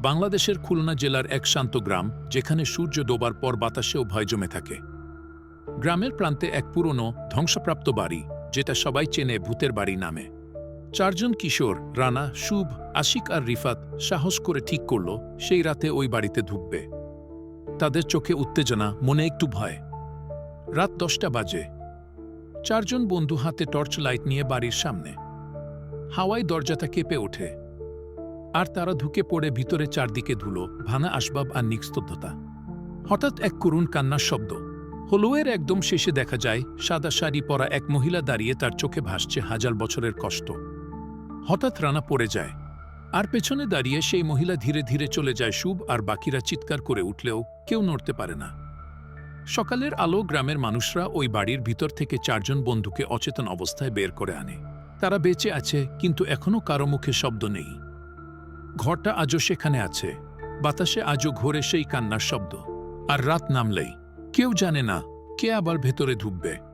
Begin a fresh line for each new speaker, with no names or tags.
বাংলাদেশের খুলনা জেলার এক শান্ত গ্রাম, যেখানে সূর্য ডোবার পর বাতাসেও ভয় জমে থাকে। গ্রামের প্রান্তে এক পুরনো, ধ্বংসপ্রাপ্ত বাড়ি, যেটা সবাই চেনে ভূতের বাড়ি নামে। চারজন কিশোর, রানা, শুভ, আশিক আর রিফাত সাহস করে ঠিক করল, সেই রাতে ওই বাড়িতে ঢুকবে। তাদের চোখে উত্তেজনা, মনে একটু ভয়। রাত দশটা বাজে। চারজন বন্ধু হাতে টর্চ লাইট নিয়ে বাড়ির সামনে। হাওয়ায় দরজাটা কেঁপে ওঠে। আর তারা ঢুকে পড়ে ভিতরে চারদিকে ধুলো, ভাঙা আসবাব আর নিস্তব্ধতা। হঠাৎ এক করুণ কান্নার শব্দ। হলুয়ের একদম শেষে দেখা যায়, সাদা শাড়ি পরা এক মহিলা দাঁড়িয়ে তার চোখে ভাসছে হাজার বছরের কষ্ট। হঠাৎ রানা পড়ে যায়। আর পেছনে দাঁড়িয়ে সেই মহিলা ধীরে ধীরে চলে যায় শুভ আর বাকিরা চিৎকার করে উঠলেও কেউ নড়তে পারে না। সকালের আলো গ্রামের মানুষরা ওই বাড়ির ভিতর থেকে চারজন বন্ধুকে অচেতন অবস্থায় বের করে আনে। তারা বেঁচে আছে, কিন্তু এখনও কারও মুখে শব্দ নেই। ঘরটা আজও সেখানে আছে। বাতাসে আজও ঘোরে সেই কান্নার শব্দ। আর রাত নামলেই। কেউ জানে না কে আবার ভেতরে ঢুকবে।